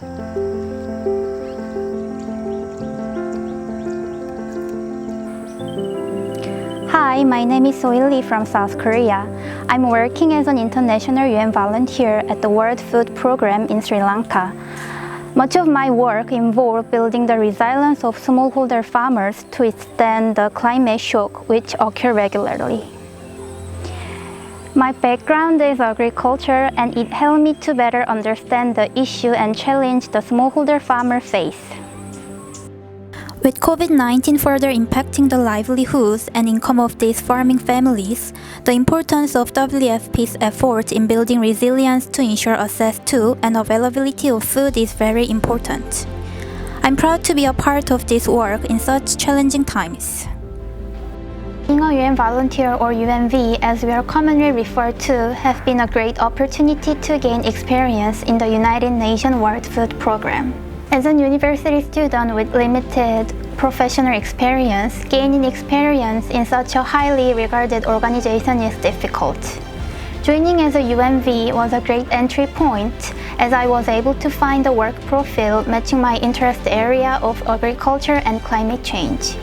Hi, my name is Soil Lee from South Korea. I'm working as an international UN volunteer at the World Food Program in Sri Lanka. Much of my work involved building the resilience of smallholder farmers to withstand the climate shock which occur regularly. My background is agriculture and it helped me to better understand the issue and challenge the smallholder farmer face. With COVID 19 further impacting the livelihoods and income of these farming families, the importance of WFP's efforts in building resilience to ensure access to and availability of food is very important. I'm proud to be a part of this work in such challenging times. UN volunteer or UNV, as we are commonly referred to, has been a great opportunity to gain experience in the United Nations World Food Program. As a university student with limited professional experience, gaining experience in such a highly regarded organization is difficult. Joining as a UNV was a great entry point as I was able to find a work profile matching my interest area of agriculture and climate change.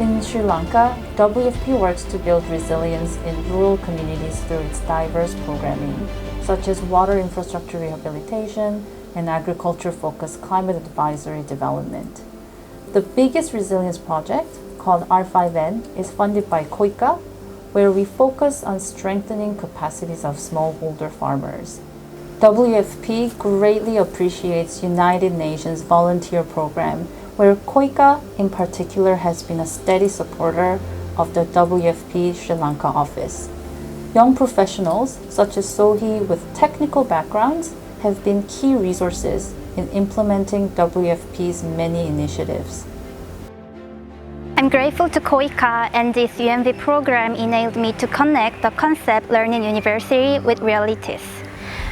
In Sri Lanka, WFP works to build resilience in rural communities through its diverse programming, such as water infrastructure rehabilitation and agriculture focused climate advisory development. The biggest resilience project, called R5N, is funded by COICA, where we focus on strengthening capacities of smallholder farmers. WFP greatly appreciates United Nations volunteer program where KOICA in particular has been a steady supporter of the WFP Sri Lanka office. Young professionals such as Sohi with technical backgrounds have been key resources in implementing WFP's many initiatives. I'm grateful to KOICA and this UMV program enabled me to connect the concept Learning University with realities.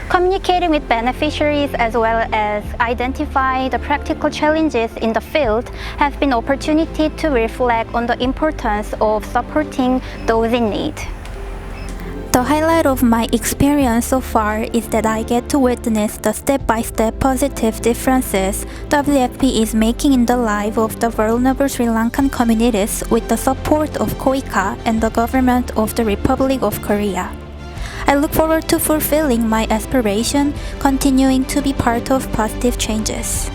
Communicating with beneficiaries as well as identify the practical challenges in the field have been opportunity to reflect on the importance of supporting those in need. The highlight of my experience so far is that I get to witness the step-by-step positive differences WFP is making in the life of the vulnerable Sri Lankan communities with the support of KOICA and the government of the Republic of Korea. I look forward to fulfilling my aspiration, continuing to be part of positive changes.